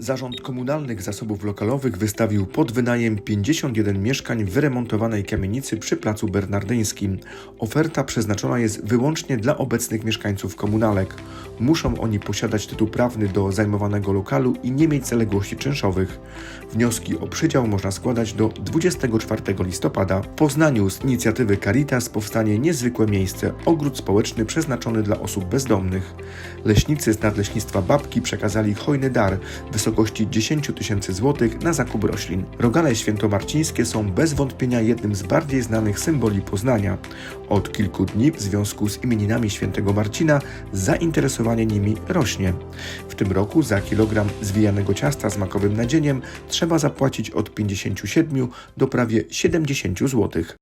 Zarząd Komunalnych Zasobów Lokalowych wystawił pod wynajem 51 mieszkań w wyremontowanej kamienicy przy Placu Bernardyńskim. Oferta przeznaczona jest wyłącznie dla obecnych mieszkańców komunalek. Muszą oni posiadać tytuł prawny do zajmowanego lokalu i nie mieć zaległości czynszowych. Wnioski o przydział można składać do 24 listopada. W Poznaniu z inicjatywy Caritas powstanie niezwykłe miejsce ogród społeczny przeznaczony dla osób bezdomnych. Leśnicy z Nadleśnictwa Babki przekazali hojny dar wysokości 10 tysięcy złotych na zakup roślin. Rogale świętomarcińskie są bez wątpienia jednym z bardziej znanych symboli Poznania. Od kilku dni w związku z imieninami świętego Marcina zainteresowanie nimi rośnie. W tym roku za kilogram zwijanego ciasta z makowym nadzieniem trzeba zapłacić od 57 do prawie 70 złotych.